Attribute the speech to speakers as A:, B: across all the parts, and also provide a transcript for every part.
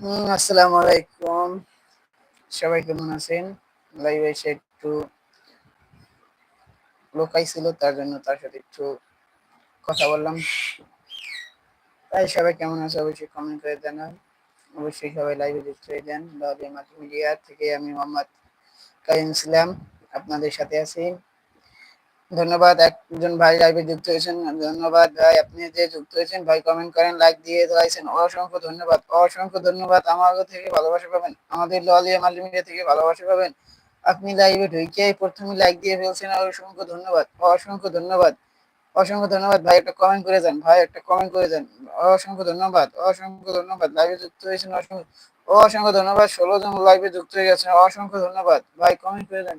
A: আসসালামু আলাইকুম। সবাই কেমন আছেন? লাইভে এসে একটু লোকাই ছিল তার জন্য তার সাথে একটু কথা বললাম। তাই সবাই কেমন আছে অবশ্যই কমেন্ট করে জানান। অবশ্যই সবাই লাইভে যুক্ত হয়ে যান। মিডিয়া থেকে আমি মোহাম্মদ কাইম ইসলাম। আপনাদের সাথে আছি। ধন্যবাদ, একজন ভাই লাইভে যুক্ত হয়েছেন, ধন্যবাদ ভাই, আপনি যে যুক্ত হয়েছেন, ভাই কমেন্ট করেন লাইক দিয়ে দিয়েছেন অসংখ্য ধন্যবাদ অসংখ্য ধন্যবাদ আমার থেকে ভালোবাসা পাবেন, আমাদের ললিয়া মাল্টিমিডিয়া থেকে ভালোবাসা পাবেন, আপনি লাইভে ঢুকে প্রথমে লাইক দিয়ে ফেলছেন অসংখ্য ধন্যবাদ অসংখ্য ধন্যবাদ অসংখ্য ধন্যবাদ, ভাই একটা কমেন্ট করে যান, ভাই একটা কমেন্ট করে যান, অসংখ্য ধন্যবাদ অসংখ্য ধন্যবাদ লাইভে যুক্ত হয়েছেন, অসংখ্য অসংখ্য ধন্যবাদ, ষোলো জন লাইভে যুক্ত হয়ে গেছেন, অসংখ্য ধন্যবাদ, ভাই কমেন্ট করে যান,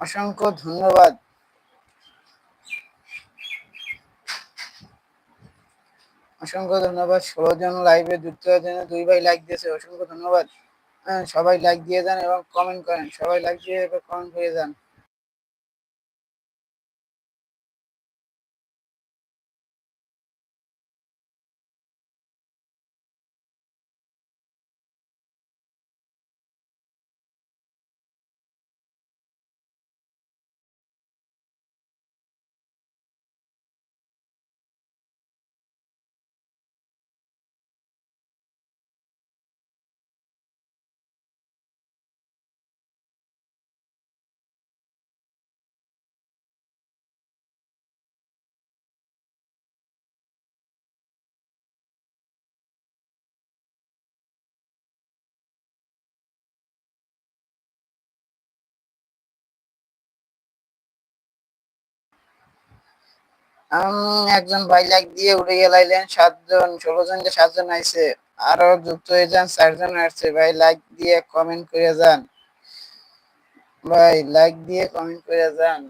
A: অসংখ্য ধন্যবাদ। অসংখ্য ধন্যবাদ। ষোলো জন লাইভে যুক্ত হওয়ার জন্য দুই ভাই লাইক দিয়েছে, অসংখ্য ধন্যবাদ। সবাই লাইক দিয়ে যান এবং কমেন্ট করেন। সবাই লাইক দিয়ে কমেন্ট করে যান। একজন ভাই দিয়ে উঠে গেলাইলেন সাতজন ষোলো জন সাতজন আরও যুক্ত হয়ে যান, চারজন আসছে। ভাই, লাইক দিয়ে কমেন্ট করে যান। ভাই, লাইক দিয়ে কমেন্ট করে যান।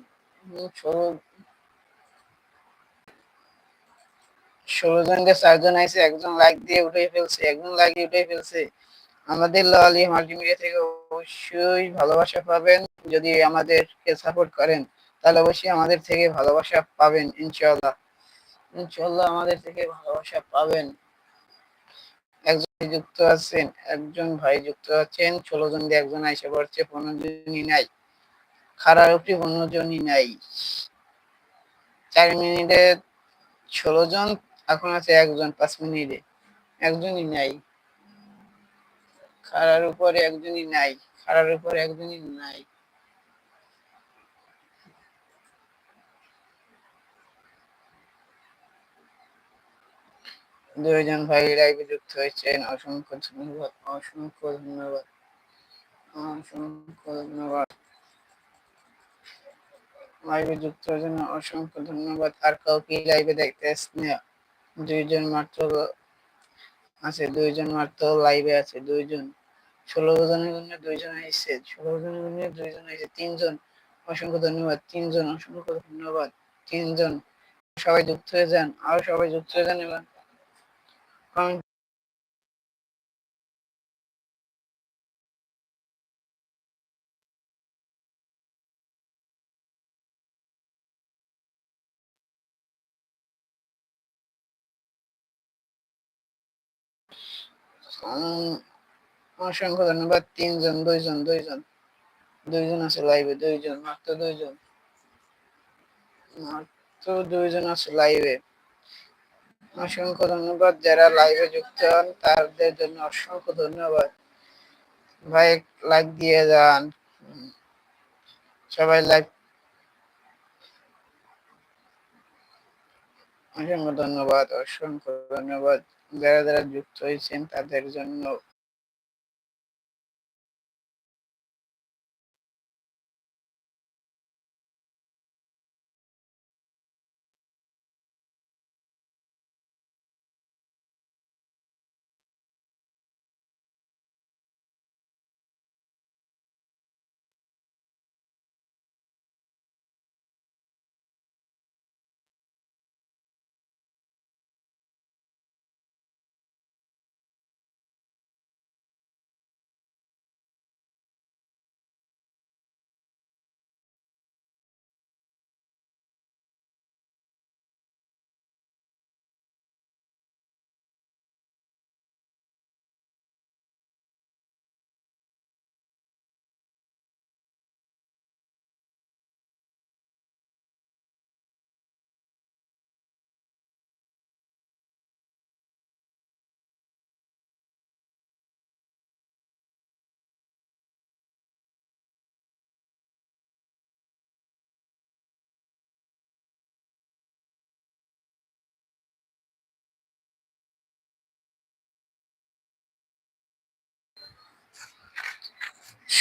A: ষোলো জনকে চারজন একজন লাইক দিয়ে উঠে ফেলছে, একজন লাইক দিয়ে উঠে ফেলছে। আমাদের লালি মাল্টিমিডিয়া থেকে অবশ্যই ভালোবাসা পাবেন। যদি আমাদেরকে সাপোর্ট করেন তাহলে অবশ্যই আমাদের থেকে ভালোবাসা পাবেন ইনশাল্লাহ ইনশাল্লাহ আমাদের থেকে ভালোবাসা পাবেন। একজন যুক্ত আছেন, একজন ভাই যুক্ত আছেন, ষোলো জন দিয়ে একজন আইসে পড়ছে, পনেরো জনই নাই। খারাপ উপরি পনেরো জনই নাই। চার মিনিটে ষোলো জন, এখন আছে একজন পাঁচ মিনিটে। একজনই নাই। খারার উপরে একজনই নাই খারার উপরে একজনই নাই। দুইজন ভাই লাইভে যুক্ত হয়েছেন। অসংখ্য ধন্যবাদ অসংখ্য ধন্যবাদ অসংখ্য ধন্যবাদ। লাইভে যুক্ত হওয়ার জন্য অসংখ্য ধন্যবাদ। আর কাউকে লাইভে দেখতে আসছে দুইজন মাত্র আছে, দুইজন মাত্র লাইভে আছে, দুইজন। ষোলো জনের জন্য দুইজন আসছে ষোলো জনের জন্য দুইজন আসছে তিনজন। অসংখ্য ধন্যবাদ, তিনজন, অসংখ্য ধন্যবাদ, তিনজন। সবাই যুক্ত হয়ে যান, আরও সবাই যুক্ত হয়ে যান, এবার কমেন্ট অসংখ্য ধন্যবাদ তিনজন দুইজন দুইজন দুইজন আছে লাইভে দুইজন মাত্র দুইজন মাত্র দুইজন আছে লাইভে অসংখ্য ধন্যবাদ যারা লাইভে যুক্ত হন, তাদের জন্য অসংখ্য ধন্যবাদ। ভাই লাইক দিয়ে যান। সবাই লাইক অসংখ্য ধন্যবাদ অসংখ্য ধন্যবাদ। যারা যারা যুক্ত হয়েছেন, তাদের জন্য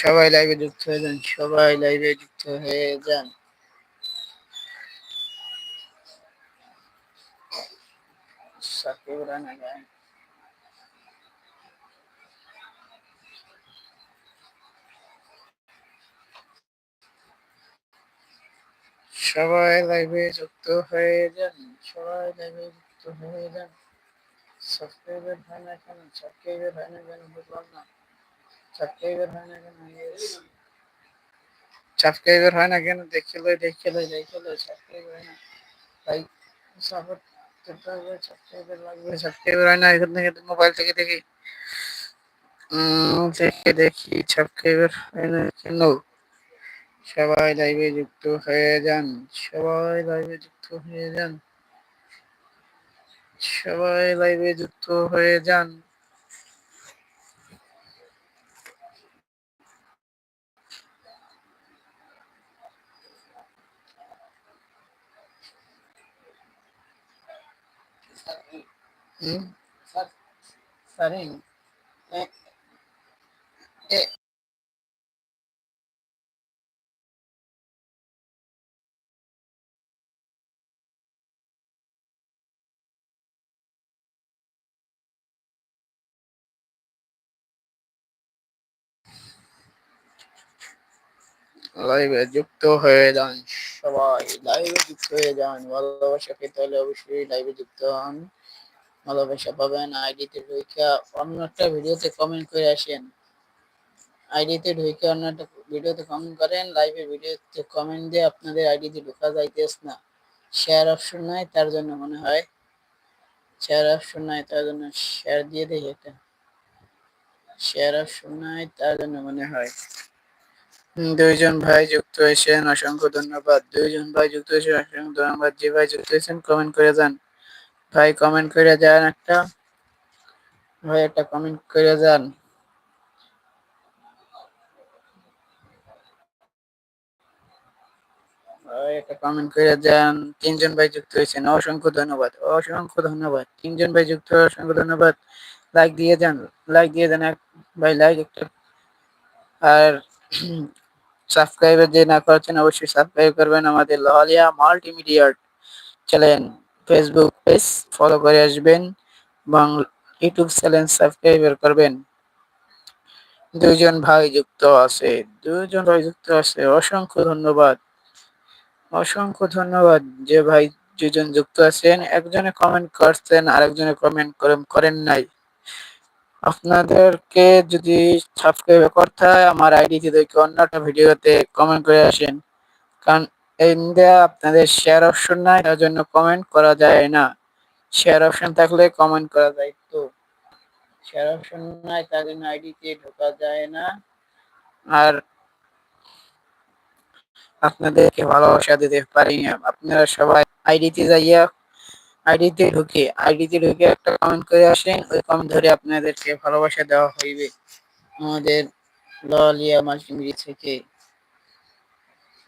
A: সবাই লাইভে যুক্ত হয়ে যান, সবাই লাইভে যুক্ত হয়ে যান। সবাই লাইভে যুক্ত হয়ে যান, সবাই লাইভে যুক্ত হয়ে যান। সাবস্ক্রাইবার হয় না কেন? সাবস্ক্রাইবার হয় না কেন? বুঝলাম না। হয় না কেন? সাবস্ক্রাইবার হয় না ভাই দেখি দেখে দেখি হয় না। কেন? সবাই লাইভে যুক্ত হয়ে যান, সবাই লাইভে যুক্ত হয়ে যান। সবাই লাইভে যুক্ত হয়ে যান। সারিন লাইভে যুক্ত হয়ে যান সবাই। লাইভে যুক্ত হয়ে যান। ভালোবাসা পেতে হলে অবশ্যই লাইভে যুক্ত হন। ভালোবাসা পাবেন, আইডিতে ঢুকে অন্য একটা ভিডিওতে কমেন্ট করে আসেন। আইডিতে ঢুকে অন্য একটা ভিডিওতে কমেন্ট করেন লাইভে ভিডিওতে কমেন্ট দিয়ে আপনাদের আইডিতে ঢোকা যাইতেস না। শেয়ার অপশন নাই, তার জন্য মনে হয় শেয়ার অপশন নাই, তার জন্য শেয়ার দিয়ে দেয় এটা। শেয়ার অপশন নাই, তার জন্য মনে হয়। দুইজন ভাই যুক্ত হয়েছেন, অসংখ্য ধন্যবাদ। দুইজন ভাই যুক্ত হয়েছেন, অসংখ্য ধন্যবাদ। যে ভাই যুক্ত হয়েছেন কমেন্ট করে যান। ভাই কমেন্ট করে যান একটা। ভাই, একটা কমেন্ট করে যান। একটা কমেন্ট করে যান। তিনজন ভাই যুক্ত হয়েছেন অসংখ্য ধন্যবাদ অসংখ্য ধন্যবাদ। তিনজন ভাই যুক্ত, অসংখ্য ধন্যবাদ। লাইক দিয়ে যান লাইক দিয়ে এক, ভাই লাইক আর যে না করেছেন, অবশ্যই সাবস্ক্রাইব করবেন আমাদের Lahaliya multimedia channel Facebook page follow করে আসবেন এবং ইউটিউব চ্যানেল সাবস্ক্রাইবার করবেন। দুইজন ভাই যুক্ত আছে। দুজন ভাই যুক্ত আছে। অসংখ্য ধন্যবাদ। অসংখ্য ধন্যবাদ যে ভাই দুজন যুক্ত আছেন। একজনে কমেন্ট করছেন, আরেকজনে কমেন্ট করেন নাই। আপনাদেরকে যদি সাবস্ক্রাইব করতে হয়, আমার আইডিতে দেখে অন্য একটা ভিডিওতে কমেন্ট করে আসেন। কারণ ইন্ডিয়া আপনাদের শেয়ার অপশন নাই, তার জন্য কমেন্ট করা যায় না। শেয়ার অপশন থাকলে কমেন্ট করা যায় তো। শেয়ার অপশন নাই, তার জন্য আইডিতে ঢোকা যায় না। আর আপনাদেরকে ভালোবাসা দিতে পারি আপনারা সবাই আইডিতে যাইয়া আইডিতে ঢুকে আইডিতে ঢুকে একটা কমেন্ট করে আসেন। ওই কমেন্ট ধরে আপনাদেরকে ভালোবাসা দেওয়া হইবে। আমাদের ললিয়া মাল্টিমিডিয়া থেকে।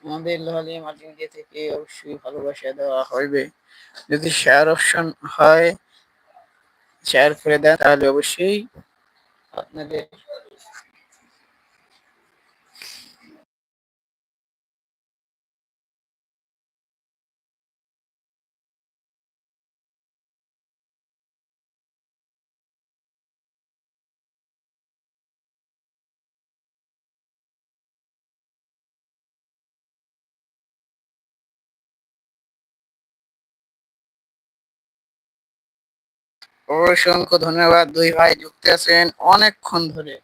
A: আমাদের ললিয়া মাল্টিমিডিয়া থেকে অবশ্যই ভালোবাসা দেওয়া হবে যদি শেয়ার অপশন হয় শেয়ার করে দেন, তাহলে অবশ্যই আপনাদের অসংখ্য ধন্যবাদ দুই ভাই যুক্ত আছেন অনেকক্ষণ ধরে।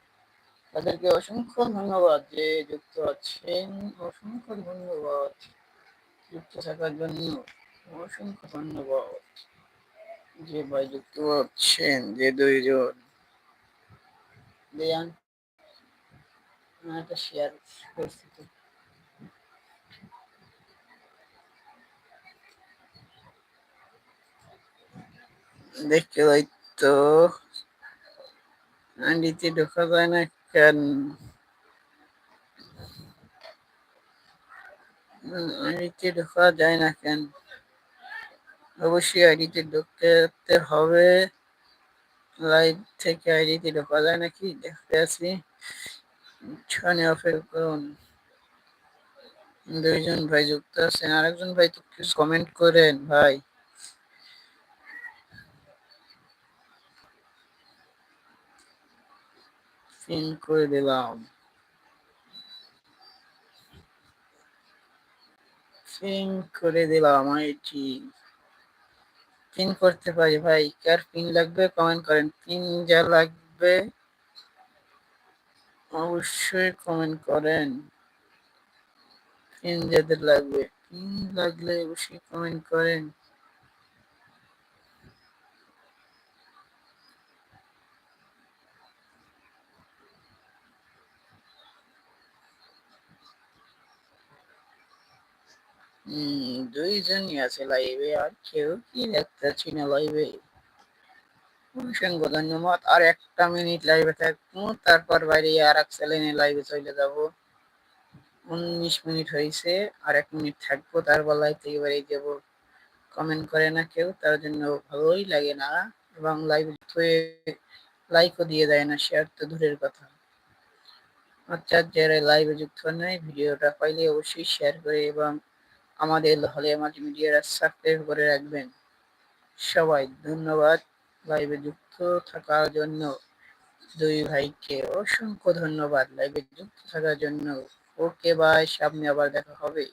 A: তাদেরকে অসংখ্য ধন্যবাদ যে যুক্ত আছেন। অসংখ্য ধন্যবাদ যুক্ত থাকার জন্য। অসংখ্য ধন্যবাদ যে ভাই যুক্ত আছেন, যে দুইজন। দেয়ান শেয়ার করছি দেখতে তো আন্ডিতে ঢোকা যায় না কেন? আইডিতে ঢোকা যায় না কেন? অবশ্যই আইডিতে ঢুকতে হবে। লাইভ থেকে আইডিতে ঢোকা যায় নাকি দেখতে আছি। ছানে অপেক্ষা করুন। দুইজন ভাই যুক্ত আছেন। আরেকজন ভাই তো কিছু কমেন্ট করেন, ভাই। পিন করে দিলাম পিন করে দিলাম আইটি। পিন করতে পারি ভাই, কার পিন লাগবে? কমেন্ট করেন। পিন যা লাগবে, অবশ্যই কমেন্ট করেন। পিন যাদের লাগবে, পিন লাগলে অবশ্যই কমেন্ট করেন। দুইজনই আছে লাইভে আর কেউ কি দেখতেছি না লাইভে অসংখ্য ধন্যবাদ আর একটা মিনিট লাইভে থাকব, তারপর বাইরে আর এক চ্যানেলে লাইভে চলে যাব। উনিশ মিনিট হয়েছে আর এক মিনিট থাকব তারপর লাইভ থেকে বেরিয়ে যাব। কমেন্ট করে না কেউ, তার জন্য ভালোই লাগে না, এবং লাইভ লাইকও দিয়ে দেয় না শেয়ার তো দূরের কথা। আচ্ছা যারা লাইভে যুক্ত নেই ভিডিওটা পাইলে অবশ্যই শেয়ার করে, এবং আমাদের হলে মাল্টিমিডিয়ার সাবস্ক্রাইব করে রাখবেন। সবাই ধন্যবাদ। লাইভে যুক্ত থাকার জন্য দুই ভাইকে অসংখ্য ধন্যবাদ। লাইভে যুক্ত থাকার জন্য ওকে বাই সামনে আবার দেখা হবে।